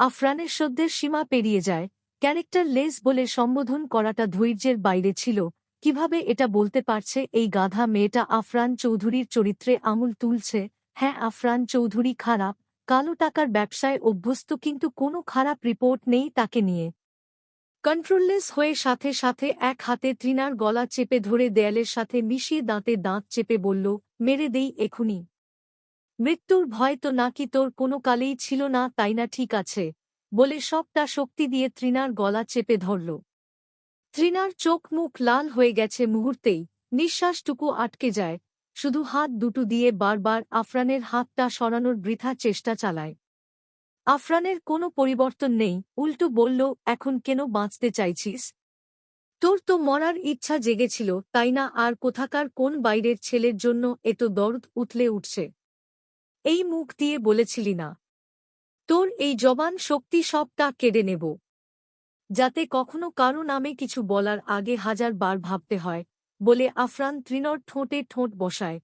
আফরানের সদ্যের সীমা পেরিয়ে যায়। Character less বলে সম্বোধন করাটা ধৈর্যের বাইরে ছিল। কীভাবে এটা বলতে পারছে এই গাধা মেয়েটা আফরান চৌধুরীর চরিত্রে আমুল তুলছে? হ্যাঁ আফরান চৌধুরী খারাপ, কালো টাকার ব্যবসায় অভ্যস্ত কিন্তু কোনো খারাপ রিপোর্ট নেই তাকে নিয়ে। কন্ট্রোললেস হয়ে সাথে সাথে এক হাতে তৃণার গলা চেপে ধরে দেয়ালের সাথে মিশিয়ে দাঁতে দাঁত চেপে বলল, মেরে দেই এখুনি। মৃত্যুর ভয় তো নাকি তোর কোনো কালেই ছিল না, তাই না ঠিক আছে? বলে সবটা শক্তি দিয়ে তৃণার গলা চেপে ধরল। তৃণার চোখ মুখ লাল হয়ে গেছে মুহূর্তেই, নিঃশ্বাসটুকু আটকে যায়। শুধু হাত দুটো দিয়ে বারবার আফরানের হাতটা সরানোর বৃথা চেষ্টা চালায়। আফরানের কোনো পরিবর্তন নেই, উল্টো বলল, এখন কেন বাঁচতে চাইছিস? তোর তো মরার ইচ্ছা জেগেছিল, তাই না? আর কোথাকার কোন বাইরের ছেলের জন্য এত দর্দ উতলে উঠছে? এই মুখ দিয়ে বলেছিলি না। তোর এই জবান শক্তি সবটা কেড়ে নেব। যাতে কখনো কারও নামে কিছু বলার আগে হাজার বার ভাবতে হয়, বলে আফরান তৃণর ঠোঁটে ঠোঁট বসায়।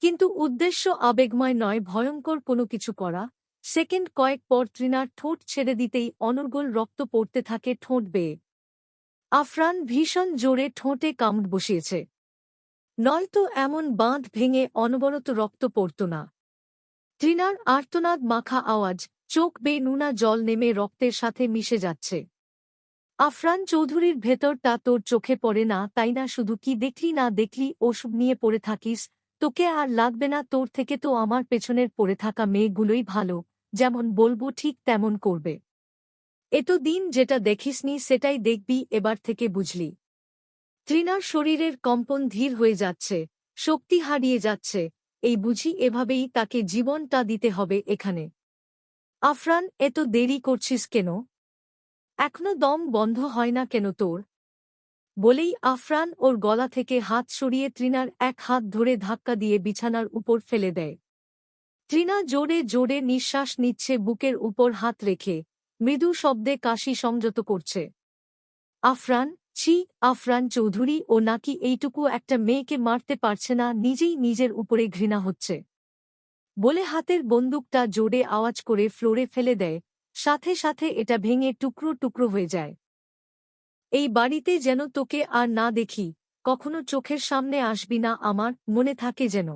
কিন্তু উদ্দেশ্য আবেগময় নয়, ভয়ঙ্কর কোনো কিছু করা। সেকেন্ড কয়েক পর তৃণার ঠোঁট ছেড়ে দিতেই অনর্গল রক্ত পড়তে থাকে ঠোঁট বেয়ে। আফরান ভীষণ জোরে ঠোঁটে কামড় বসিয়েছে। নয়তো এমন বাঁধ ভেঙে অনবরত রক্ত পড়ত না। তৃণার আর্তনাদ মাখা আওয়াজ, চোখ বেয়ে নুনা জল নেমে রক্তের সাথে মিশে যাচ্ছে। আফরান চৌধুরীর ভেতরটা তোর চোখে পড়ে না, তাই না শুধু কি দেখলি না দেখলি ওষুধ নিয়ে পড়ে থাকিস? তোকে আর লাগবে না, তোর থেকে তো আমার পেছনের পড়ে থাকা মেয়েগুলোই ভালো, যেমন বলব ঠিক তেমন করবে। এত দিন যেটা দেখিসনি সেটাই দেখবি, এবার থেকে বুঝলি। তৃণার শরীরের কম্পন ধীর হয়ে যাচ্ছে, শক্তি হারিয়ে যাচ্ছে এই বুঝি এভাবেই তাকে জীবনটা দিতে হবে এখানে। আফরান, এত দেরি করছিস কেন? এখনও দম বন্ধ হয় না কেন তোর? বলেই আফরান ওর গলা থেকে হাত সরিয়ে ত্রিনার এক হাত ধরে ধাক্কা দিয়ে বিছানার উপর ফেলে দেয়। ত্রিনা জোরে জোরে নিঃশ্বাস নিচ্ছে বুকের উপর হাত রেখে, মৃদু শব্দে কাশি সংযত করছে। আফরান ছি, আফরান চৌধুরী ও নাকি এইটুকু একটা মেয়েকে মারতে পারছে না, নিজেই নিজের উপরে ঘৃণা হচ্ছে। বলে হাতের বন্দুকটা জোরে আওয়াজ করে ফ্লোরে ফেলে দেয়, সাথে সাথে এটা ভেঙে টুকরো টুকরো হয়ে যায়। এই বাড়িতে যেন তোকে আর না দেখি, কখনো চোখের সামনে আসবি না আমার, মনে থাকে যেন।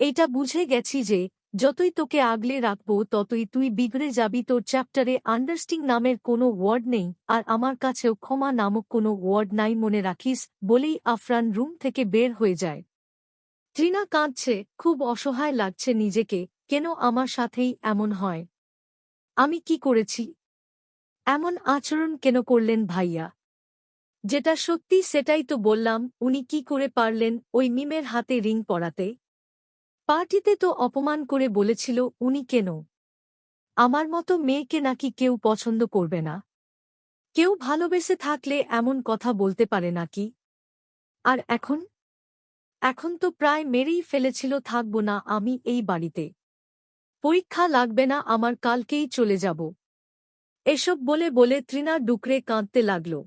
এইটা বুঝে গেছি যে যতই তোকে আগলে রাখব, ততই তুই বিগড়ে যাবি। তোর চ্যাপ্টারে আন্ডারস্টিং নামের কোনো ওয়ার্ড নেই, আর আমার কাছেও ক্ষমা নামক কোনো ওয়ার্ড নাই মনে রাখিস, বলেই আফরান রুম থেকে বের হয়ে যায়। তৃণা কাঁদছে, খুব অসহায় লাগছে নিজেকে, কেন আমার সাথেই এমন হয়? আমি কি করেছি? এমন আচরণ কেন করলেন ভাইয়া? যেটা সত্যি সেটাই তো বললাম, উনি কি করে পারলেন ওই মিমের হাতে রিং পরাতে? পার্টিতে তো অপমান করে বলেছিল, উনি কেন? আমার মতো মেয়েকে নাকি কেউ পছন্দ করবে না। কেউ ভালোবেসে থাকলে এমন কথা বলতে পারে নাকি? আর এখন? এখন তো প্রায় মেরেই ফেলেছিল, থাকব না আমি এই বাড়িতে। পরীক্ষা লাগবে না, আমার কালকেই চলে যাব। এসব বলে বলে তৃণা ডুকরে কাঁদতে লাগল।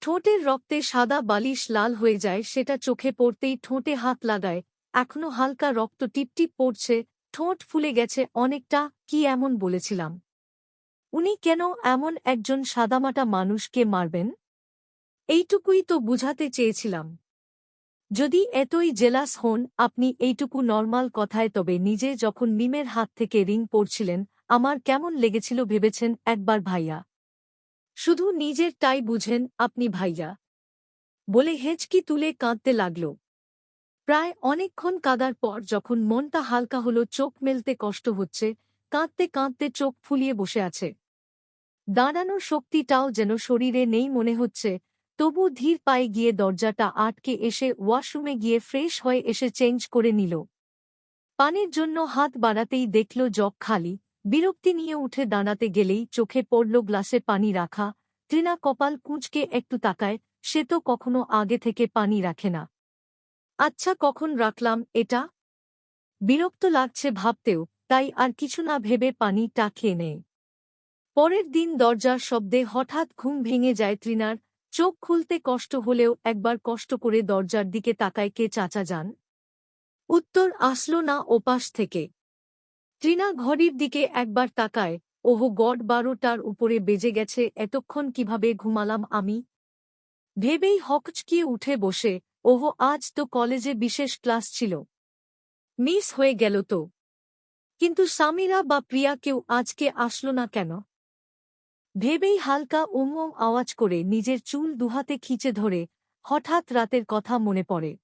ঠোঁটের রক্তে সাদা বালিশ লাল হয়ে যায়, সেটা চোখে পড়তেই ঠোঁটে হাত লাগায় এখনও হালকা রক্ত টিপটিপ পড়ছে, ঠোঁট ফুলে গেছে অনেকটা, কি এমন বলেছিলাম? উনি কেন এমন একজন সাদামাটা মানুষকে মারবেন? এইটুকুই তো বুঝাতে চেয়েছিলাম। যদি এতই জেলাস হন, আপনি এইটুকু নর্মাল কথায়, তবে নিজে যখন মিমের হাত থেকে রিং পড়ছিলেন, আমার কেমন লেগেছিল ভেবেছেন একবার ভাইয়া। শুধু নিজের টাই বুঝেন আপনি ভাইয়া। বলে হেঁচকি তুলে কাঁদতে লাগল। প্রায় অনেকক্ষণ কাদার পর যখন মনটা হালকা হল, চোখ মেলতে কষ্ট হচ্ছে, কাঁদতে কাঁদতে চোখ ফুলিয়ে বসে আছে। দাঁড়ানোর শক্তিটাও যেন শরীরে নেই মনে হচ্ছে, তবু ধীর পায়ে গিয়ে দরজাটা আটকে এসে ওয়াশরুমে গিয়ে ফ্রেশ হয়ে এসে চেঞ্জ করে নিল। পানির জন্য হাত বাড়াতেই দেখল জগ খালি, বিরক্তি নিয়ে উঠে দাঁড়াতে গেলেই চোখে পড়ল গ্লাসে পানি রাখা। তৃণা কপাল কুঁচকে একটু তাকায়, সে তো কখনো আগে থেকে পানি রাখে না। আচ্ছা কখন রাখলাম এটা? বিরক্ত লাগছে ভাবতেও, তাই আর কিছু না ভেবে পানিটা খেয়ে নেয় পরের দিন দরজার শব্দে হঠাৎ ঘুম ভেঙে যায় তৃণার, চোখ খুলতে কষ্ট হলেও একবার কষ্ট করে দরজার দিকে তাকায় কে চাচা যান? উত্তর আসলো না ওপাশ থেকে। তৃণা ঘড়ির দিকে একবার তাকায়, ওহো গড বারোটার উপরে বেজে গেছে, এতক্ষণ কীভাবে ঘুমালাম আমি? ভেবেই হকচকিয়ে উঠে বসে ওহো, আজ তো কলেজে বিশেষ ক্লাস ছিল। মিস হয়ে গেল তো। কিন্তু সামিরা বা প্রিয়া কেউ আজকে আসলো না কেন? ভেবেই হালকা উম আওয়াজ করে নিজের চুল দুহাতে খিচে ধরে হঠাৎ রাতের কথা মনে পড়ে।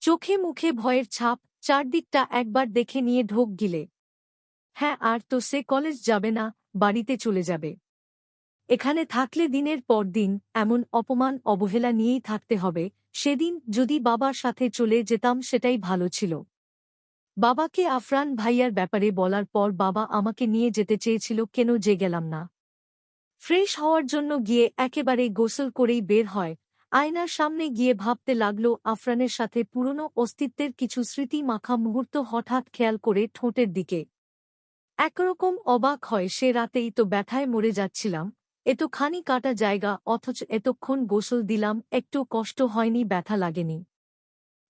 চোখে মুখে ভয়ের ছাপ, চারদিকটা একবার দেখে নিয়ে ঢোক গিলে। হ্যাঁ আর তো সে কলেজ যাবে না, বাড়িতে চলে যাবে। এখানে থাকলে দিনের পর দিন এমন অপমান, অবহেলা নিয়েই থাকতে হবে সেদিন যদি বাবার সাথে চলে যেতাম সেটাই ভালো ছিল। বাবাকে আফরান ভাইয়ার ব্যাপারে বলার পর বাবা আমাকে নিয়ে যেতে চেয়েছিল, কেন যে গেলাম না। ফ্রেশ হওয়ার জন্য গিয়ে একেবারে গোসল করেই বের হয়। আয়নার সামনে গিয়ে ভাবতে লাগল, আফরানের সাথে পুরনো অস্তিত্বের কিছু স্মৃতি মাখা মুহূর্ত হঠাৎ খেয়াল করে ঠোঁটের দিকে। একরকম অবাক হয়, সে রাতেই তো ব্যথায় মরে যাচ্ছিলাম। এতখানি কাটা জায়গা, অথচ এতক্ষণ গোসল দিলাম, একটু কষ্ট হয়নি, ব্যথা লাগেনি।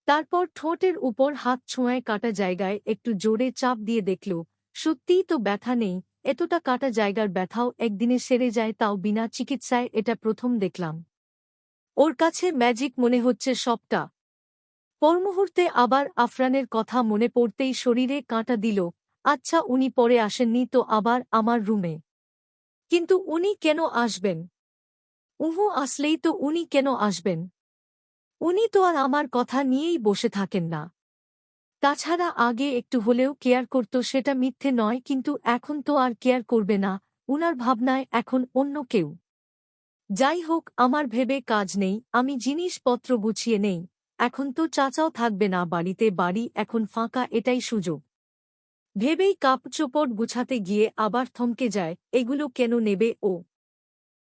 তারপর ঠোঁটের উপর হাত ছোঁয়ায় কাটা জায়গায় একটু জোরে চাপ দিয়ে দেখল, সত্যিই তো ব্যথা নেই, এতটা কাটা জায়গার ব্যথাও একদিনে সেরে যায় তাও বিনা চিকিৎসায় এটা প্রথম দেখলাম। ওর কাছে ম্যাজিক মনে হচ্ছে সবটা। পরমুহূর্তে আবার আফরানের কথা মনে পড়তেই শরীরে কাঁটা দিল আচ্ছা উনি পরে আসেননি তো আবার আমার রুমে। কিন্তু উনি কেন আসবেন? উহু আসলেই তো উনি কেন আসবেন? উনি তো আর আমার কথা নিয়েই বসে থাকেন না। তাছাড়া আগে একটু হলেও কেয়ার করত সেটা মিথ্যে নয়, কিন্তু এখন তো আর কেয়ার করবে না, উনার ভাবনায় এখন অন্য কেউ। যাই হোক, আমার ভেবে কাজ নেই, আমি জিনিসপত্র গুছিয়ে নেই, এখন তো চাচাও থাকবে না, বাড়িতে বাড়ি এখন ফাঁকা, এটাই সুযোগ। ভেবেই কাপ চোপট গুছাতে গিয়ে আবার থমকে যায় এগুলো কেন নেবে ও?